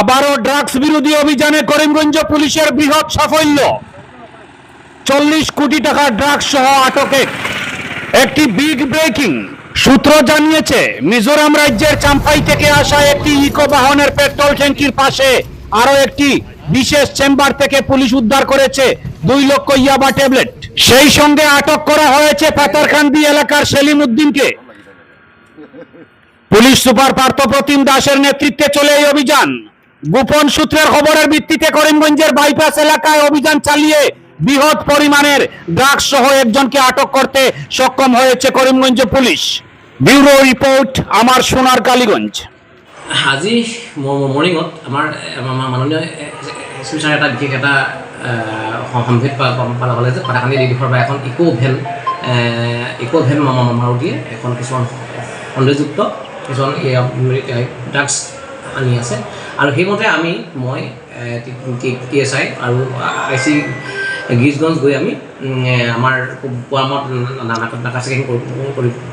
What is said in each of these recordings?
আবারও ড্রাগস বিরোধী অভিযানে করিমগঞ্জ পুলিশের বৃহৎ সাফল্য। চল্লিশ কোটি টাকার ড্রাগস সহ আটকে। একটি বিগ ব্রেকিং। সূত্র জানিয়েছে, মিজোরাম রাজ্যের চাম্পাই থেকে আসা একটি ইকো বাহনের পেট্রোল ট্যাঙ্কির পাশে আরও একটি বিশেষ চেম্বার থেকে পুলিশ উদ্ধার করেছে দুই লক্ষ ইয়াবা ট্যাবলেট। সেই সঙ্গে আটক করা হয়েছে পাতারকান্দি এলাকার সেলিম উদ্দিনকে। পুলিশ সুপার পার্থপ্রতিম দাসের নেতৃত্বে চলে এই অভিযান। গোপন সূত্রের খবরের ভিত্তিতে করিমগঞ্জের বাইপাস এলাকায় অভিযান চালিয়ে বৃহৎ পরিমাণের ড্রাগস সহ একজনকে আটক করতে সক্ষম হয়েছে করিমগঞ্জ পুলিশ ব্যুরো রিপোর্ট আমার সোনার কালীগঞ্জ আজি মৰ্ণিঙত আমাৰ মাননীয় এছ এটা বিশেষ এটা সম্ভেদ পালে ক'লে যে পাটাকান্দি দিশৰ পৰা এখন ইক' ভেন ইক' ভেন মাৰুতিয়ে এখন কিছুমান সন্দেহযুক্ত কিছুমান ড্ৰাগছ আনি আছে আৰু সেইমতে আমি মই টি এছ আই আৰু আই চি গিজগঞ্জ গৈ আমি আমাৰ পোৱামত নাকা চেকিং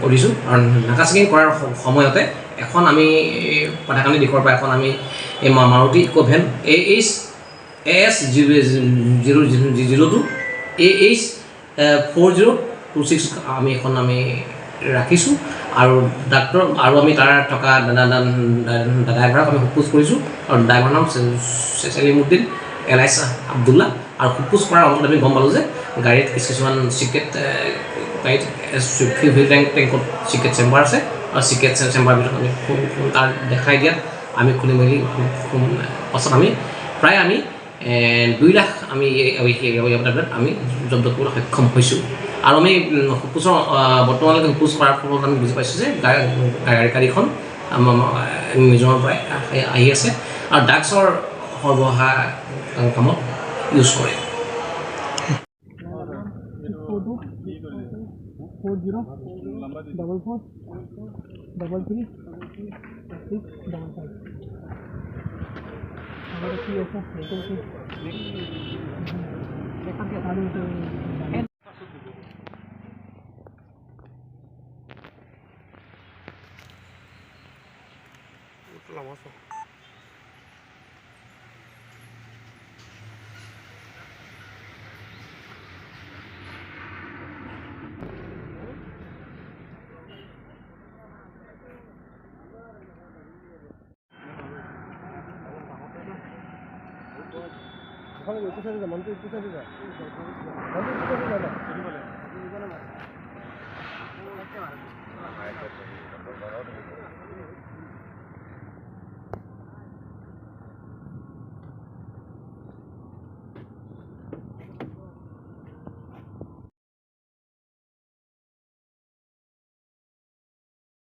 কৰিছোঁ আৰু নাকা চেকিং কৰাৰ সময়তে এখন আমি এই পাঠাকান্দি দিশৰ পৰা এখন আমি এই Maruti Eeco' van A H A S zero' zero' zero' two A H four zero' two six আমি এখন আমি ৰাখিছোঁ আৰু ডাক্তৰ আৰু আমি তাৰ থকা ড্ৰাইভাৰক আমি সোধপোছ কৰিছোঁ আৰু ড্ৰাইভাৰৰ নাম চে- চেলিমুদ্দিন এল আই আব্দুল্লা আৰু সোধপোছ কৰাৰ অন্তত আমি গম পালোঁ যে গাড়ীত কিছু কিছুমান চিক্ৰেট গাড়ীত টেংকত চিক্ৰেট চেম্বাৰ আছে আৰু চিক্ৰেট চেম্বাৰ ভিতৰত আমি তাৰ দেখাই দিয়াত আমি খুলি মেলি পাছত আমি প্ৰায় আমি দুই লাখ আমি আমি জব্দ কৰিবলৈ সক্ষম হৈছোঁ আৰু আমি হুকুচৰ বৰ্তমানলৈকে হুকুচ কৰাৰ ফলত আমি বুজি পাইছোঁ যে গাড়ীখন মিজোৰামৰ পৰাই আহি আছে আৰু ড্ৰাগছৰ সৰ্বহা কামত ইউজ কৰে la moza. 이거 이거 사진 다, 만두 이거 사진 다. 만두 이거 사진 다. 이거는